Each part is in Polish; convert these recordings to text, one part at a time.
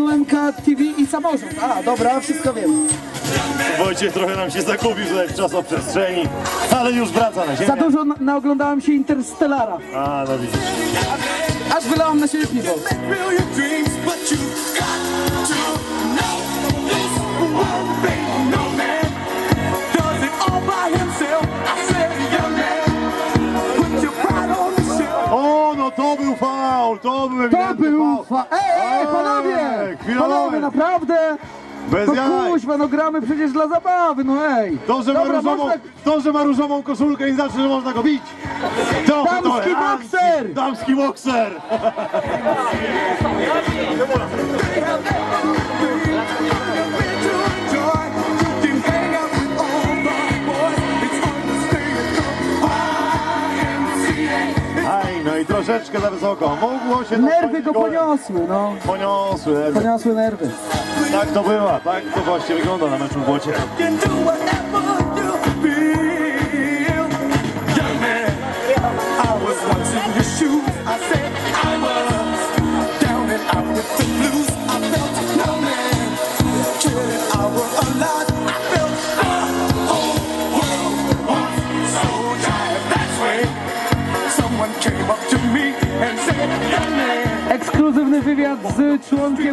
UMK TV i samorząd. A, dobra, wszystko wiem. Wojciech trochę nam się zagubił tutaj w czasoprzestrzeni, ale już wraca na ziemię. Za dużo na- naoglądałem się Interstellara. A, no widzisz. Aż wylałam na siebie piwo. Real your dreams, but you got to know this one thing. No faul, to był To ewidentny był faul. fa... Ej, ej, panowie! Chwilowy. Panowie, naprawdę! Bez No jaj. kuźwa, no gramy przecież dla zabawy, no ej! To, że ma Dobra, różową, można... to, że ma różową koszulkę i znaczy, że można go bić. To, Damski to jest- bokser! Damski bokser! i troszeczkę za wysoko. Mogło się to Nerwy go golem. poniosły, no. Poniosły nerwy. Poniosły nerwy. Tak to bywa, tak to właśnie wygląda na meczu w Błocie. You can do whatever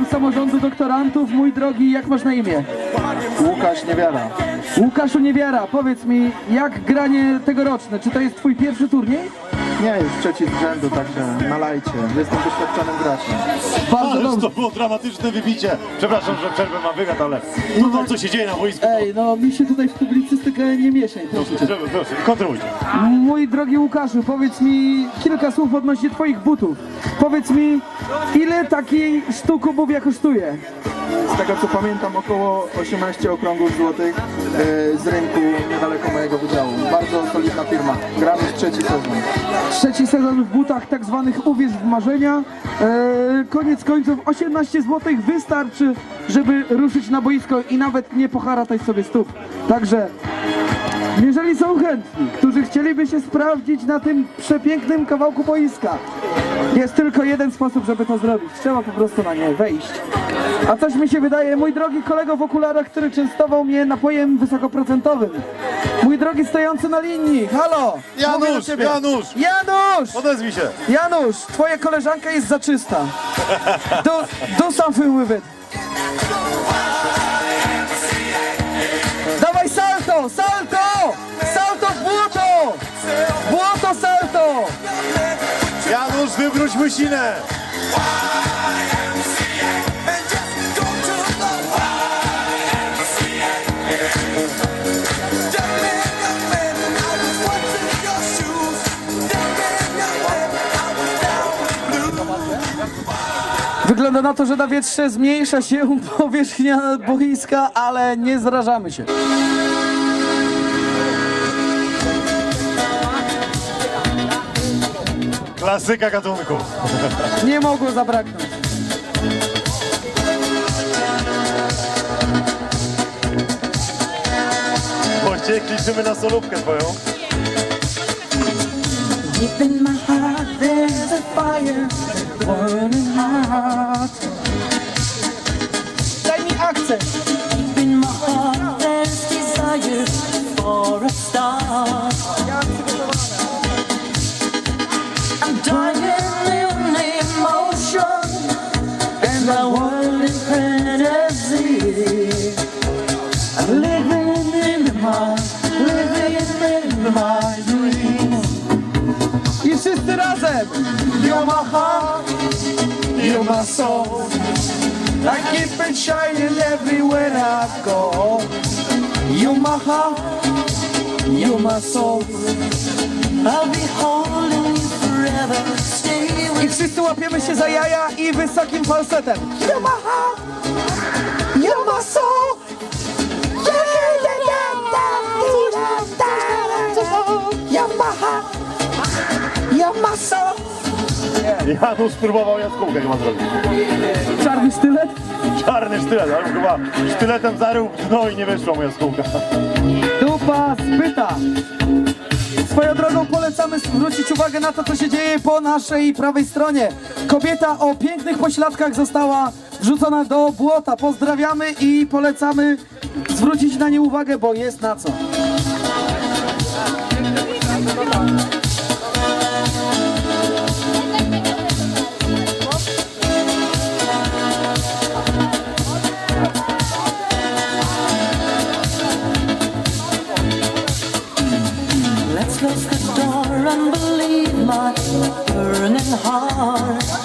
członkiem samorządu doktorantów. Mój drogi, jak masz na imię? Łukasz Niewiara. Łukaszu Niewiara, powiedz mi, jak granie tegoroczne? Czy to jest twój pierwszy turniej? Nie, już trzeci z rzędu, także nalajcie. Jestem doświadczonym graczem. Bardzo Ależ dobrze. to było dramatyczne wybicie. Przepraszam, że przerwę mam wywiad, ale no to co się dzieje na boisku. Ej, no mi się tutaj w publicystykę nie mieszaj. Proszę, proszę, kontynuujcie. Mój drogi Łukaszu, powiedz mi kilka słów odnośnie twoich butów. Powiedz mi, ile taki sztuk obuwia kosztuje? Z tego co pamiętam około 18 okrągłów złotych e, z rynku niedaleko mojego wydziału. Bardzo solidna firma. Gramy w trzeci sezon. Trzeci sezon w butach tak zwanych uwierz w marzenia. E, koniec końców 18 zł wystarczy, żeby ruszyć na boisko i nawet nie poharatać sobie stóp. Także jeżeli są chętni, którzy chcieliby się sprawdzić na tym przepięknym kawałku boiska, jest tylko jeden sposób, żeby to zrobić. Trzeba po prostu na nie wejść. A coś mi się wydaje, mój drogi kolego w okularach, który częstował mnie napojem wysokoprocentowym. Mój drogi stojący na linii, halo! Mówię do Janusz, ciebie. Janusz, Janusz! odezwij się. Janusz, twoja koleżanka jest za czysta. Do, do something with it. Dawaj salto, salto! Salto blues. Wygląda na to, że na wietrze zmniejsza się powierzchnia boiska, ale nie zrażamy się. Klasyka gatunku. Nie mogło zabraknąć. Wojciech, liczymy na solówkę twoją. Deep in my heart, there's a fire burning hot. Daj mi akcent. Razem. You're my heart, you're my soul. I keep it shining everywhere I go. You're my heart, you're my soul. I'll be holding you forever. Stay I with wszyscy łapiemy się za jaja i wysokim falsetem. You're my heart, you're my soul. Janusz próbował jaskółkę chyba zrobić. Czarny sztylet? Czarny sztylet, ale chyba sztyletem zarył w dno i nie wyszła mu jaskółka. Dupa spyta. Swoją drogą polecamy zwrócić uwagę na to, co się dzieje po naszej prawej stronie. Kobieta o pięknych pośladkach została wrzucona do błota. Pozdrawiamy i polecamy zwrócić na nie uwagę, bo jest na co. believe my burning heart.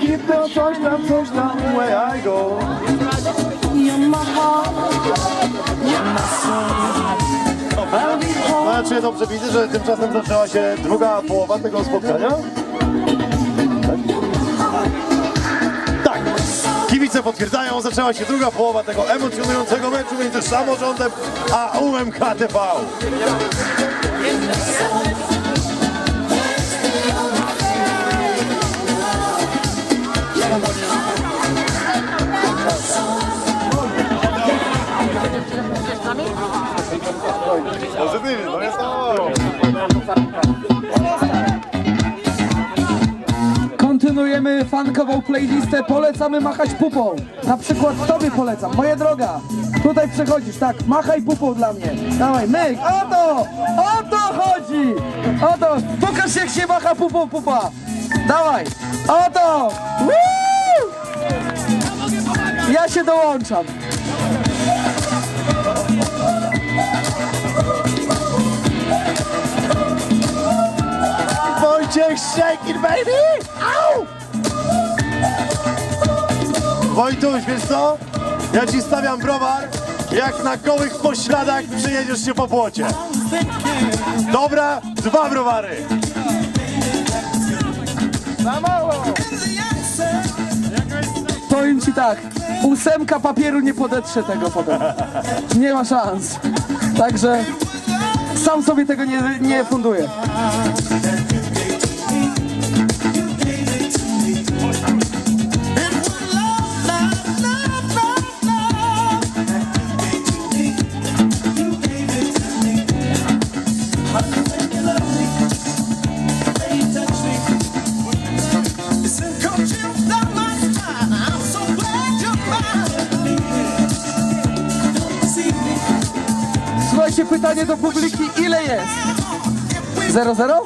The coś tam, coś tam, where I go. You're my heart, you're my soul. Dobrze widzę, że tymczasem zaczęła się druga połowa tego spotkania? Tak. Kibice potwierdzają, zaczęła się druga połowa tego emocjonującego meczu między samorządem a UMK TV. Pozytywnie, no jest to. Kontynuujemy fankową playlistę. Polecamy machać pupą. Na przykład tobie polecam. Moja droga, tutaj przechodzisz, tak, machaj pupą dla mnie. Dawaj, myk, o to! O to chodzi! O to! Pokaż jak się macha pupą pupa! Dawaj! O to! Woo! Ja się dołączam. Wojciech, shake it baby! Au! Wojtuś, wiesz co? Ja ci stawiam browar, jak na gołych pośladach przyjedziesz się po płocie. Dobra, dwa browary. Powiem ci tak, ósemka papieru nie podetrze tego potem. Nie ma szans. Także sam sobie tego nie, nie funduję. Jest? Zero, zero?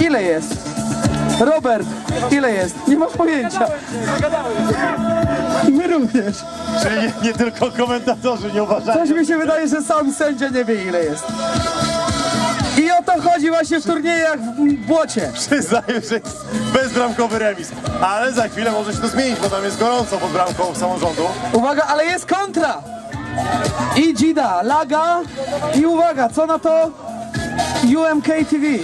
Ile jest? Robert, ile jest? Nie mam pojęcia. My również. Czyli nie, nie tylko komentatorzy nie uważają. Coś mi się wydaje, że sam sędzia nie wie, ile jest. I o to chodzi właśnie w turniejach w błocie. Przyznaję, że jest bezbramkowy remis. Ale za chwilę może się to zmienić, bo tam jest gorąco pod bramką samorządu. Uwaga, ale jest kontra! I Gida, Laga i uwaga, co na to? UMK TV.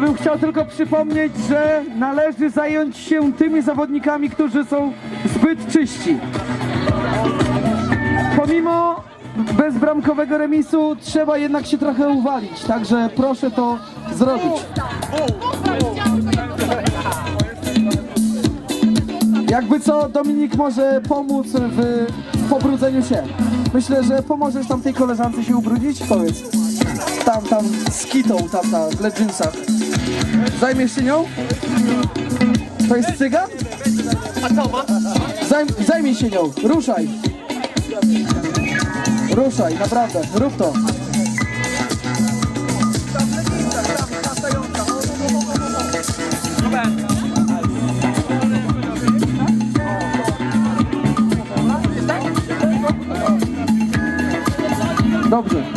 Bym chciał tylko przypomnieć, że należy zająć się tymi zawodnikami, którzy są zbyt czyści. Pomimo bezbramkowego remisu trzeba jednak się trochę uwalić, także proszę to zrobić. Jakby co, Dominik może pomóc w pobrudzeniu się. Myślę, że pomożesz tam tej koleżance się ubrudzić? Powiedz. Tam, z kitą, tam, w leginsach. Zajmiesz się nią? To jest cygan? Zajm, zajmij się nią, ruszaj. Ruszaj, naprawdę, rób to. Dobrze.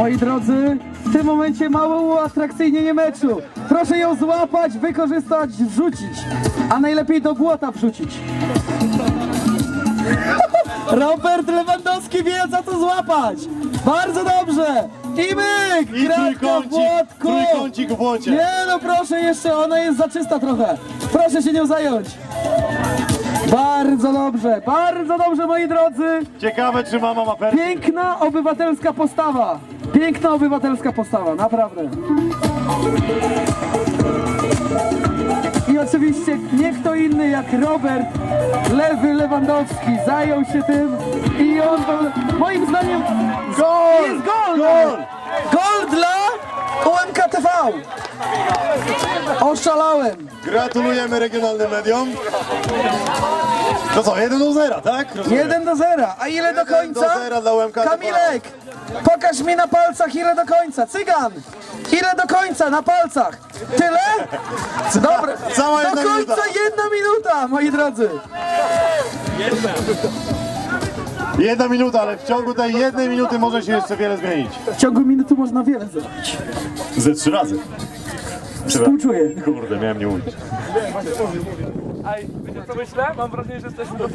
Moi drodzy, w tym momencie małe uatrakcyjnienie meczu. Proszę ją złapać, wykorzystać, wrzucić. A najlepiej do błota wrzucić. Robert Lewandowski wie za co złapać. Bardzo dobrze. I myk! I Kratka w błotku. trójkącik w błocie. Nie no proszę jeszcze, ona jest za czysta trochę. Proszę się nią zająć. Bardzo dobrze, bardzo dobrze moi drodzy. Ciekawe, czy mama ma perfum. Piękna obywatelska postawa. Piękna obywatelska postawa, naprawdę. I oczywiście nie kto inny jak Robert Lewy Lewandowski zajął się tym i on moim zdaniem Gol! jest gol! Gol! Gol dla UMKTV! Oszalałem! Gratulujemy regionalnym mediom. To co, 1 do 0, tak? Rozumiem. 1 do 0. A ile do Jeden do końca? zera dla UMK. Kamilek! Pokaż mi na palcach ile do końca. Cygan! Ile do końca na palcach? Tyle? Dobra. cała do jedna końca minuta. jedna minuta, moi drodzy. Jedna minuta, ale w ciągu tej jednej minuty może się jeszcze wiele zmienić. W ciągu minuty można wiele zrobić. Ze trzy razy. Współczuję. Kurde, miałem nie mówić. Ej, wiecie co myślę? Mam wrażenie, że jesteśmy do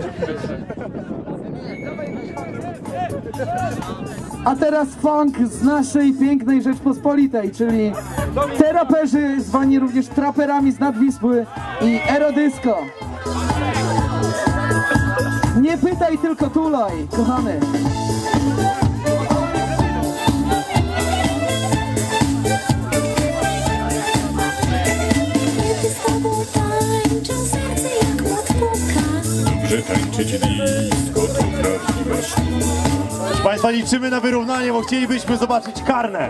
A teraz funk z naszej pięknej Rzeczpospolitej, czyli te raperzy zwani również traperami z Nadwisły i Erodisco. Nie pytaj, tylko tulaj, kochany. Dobrze tańczyć disco to prawdziwa sztuka. Proszę Państwa, liczymy na wyrównanie, bo chcielibyśmy zobaczyć karne.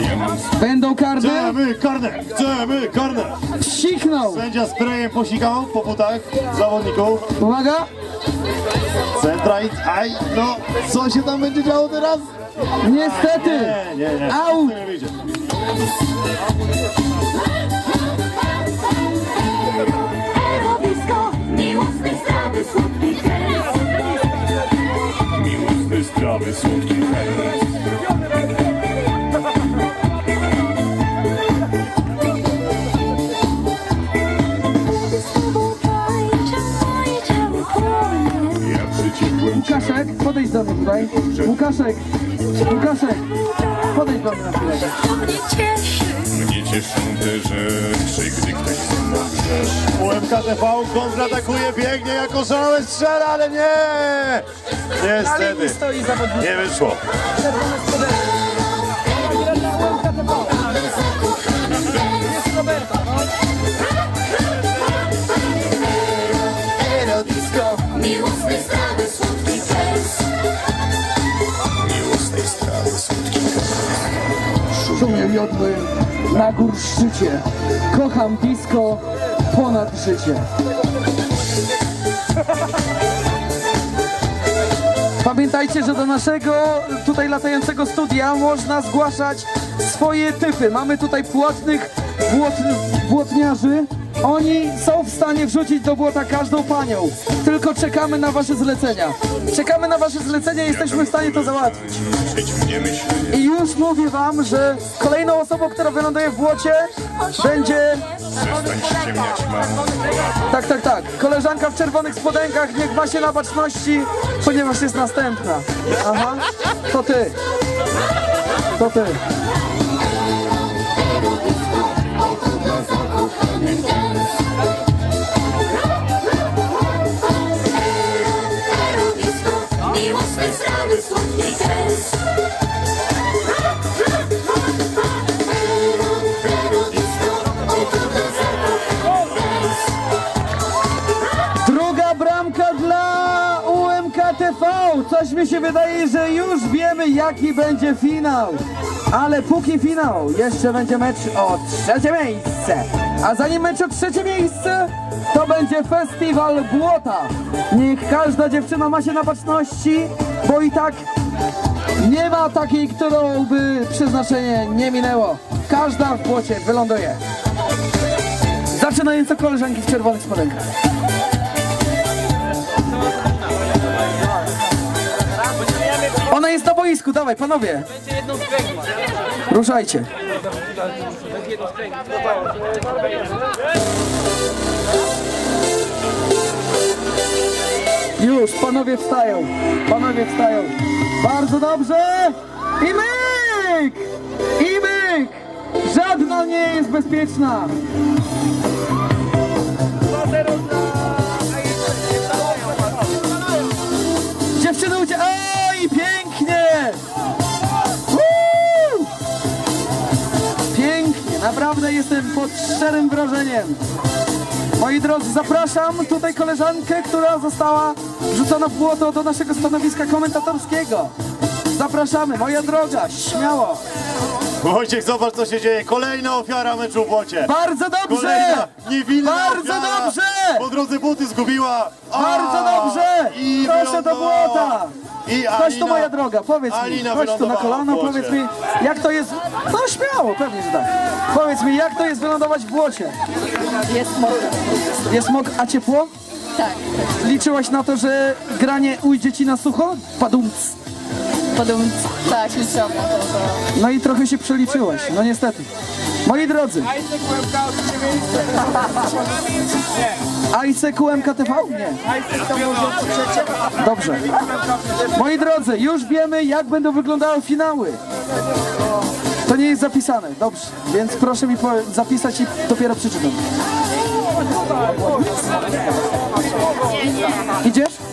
Ja mam Będą karne? Chcemy karne! Chcemy karne! Siknął. Sędzia sprayem posikał po butach zawodników. Uwaga. Centra i... Aj, no, co się tam będzie działo teraz? Niestety. Nie, nie, nie. Au. Nie wyjdzie. Miłosny, zdrowy, słodki Ja Łukaszek, podejdź do mnie tutaj. Łukaszek, Łukaszek, podejdź do mnie na chwilę. Mnie cieszą te rzeczy, gdy ktoś ze mną grzesz. UMKTV kontratakuje, biegnie jako szalony strzela, ale nie! Niestety, stoi zawodnik. nie wyszło. Miłosny, słodki strawy, słodki hajs. Szumię miodły na gór szczycie. Kocham disco Pamiętajcie, że do naszego tutaj latającego studia można zgłaszać swoje typy. Mamy tutaj płotnych błot, błotniarzy. Oni są w stanie wrzucić do błota każdą panią. Tylko czekamy na wasze zlecenia. Czekamy na wasze zlecenia i jesteśmy w stanie to załatwić. I już mówię wam, że kolejną osobą, która wyląduje w błocie będzie... Tak, tak, tak. Koleżanka w czerwonych spodenkach, niech ma się na baczności, ponieważ jest następna. Aha, to ty. To ty. Coś mi się wydaje, że już wiemy jaki będzie finał. Ale póki finał, jeszcze będzie mecz o trzecie miejsce. A zanim mecz o trzecie miejsce, to będzie festiwal błota. Niech każda dziewczyna ma się na baczności, bo i tak nie ma takiej, którą by przeznaczenie nie minęło. Każda w błocie wyląduje. Zaczynając od koleżanki w czerwonych spodenkach. Ona jest na boisku, dawaj panowie. Ruszajcie. Już, panowie wstają. Panowie wstają. Bardzo dobrze. I myk! I myk! Żadna nie jest bezpieczna. 2-0 naprawdę jestem pod szczerym wrażeniem. Moi drodzy, zapraszam tutaj koleżankę, która została wrzucona w błoto do naszego stanowiska komentatorskiego. Zapraszamy, moja droga, śmiało. Wojciech, zobacz co się dzieje. Kolejna ofiara meczu w błocie. Bardzo dobrze! Kolejna niewinna Bardzo ofiara. dobrze! Po drodze buty zgubiła. A, Bardzo dobrze! I Proszę do wylądowała. błota! I Chodź tu moja droga, powiedz mi, Alina chodź tu na wylądowała kolano, w błocie. powiedz mi, jak to jest, no śmiało, pewnie, że tak. Powiedz mi, jak to jest wylądować w błocie? Jest mokro. Jest mok, a ciepło? Tak. Liczyłaś na to, że granie ujdzie ci na sucho? Padumc. Podobnie. Tak, to. No i trochę się przeliczyłaś, no niestety. Moi drodzy. AIC QMK TV? Nie. Dobrze. Moi drodzy, już wiemy jak będą wyglądały finały. To nie jest zapisane, dobrze. Więc proszę mi zapisać i dopiero przeczytam. Idziesz?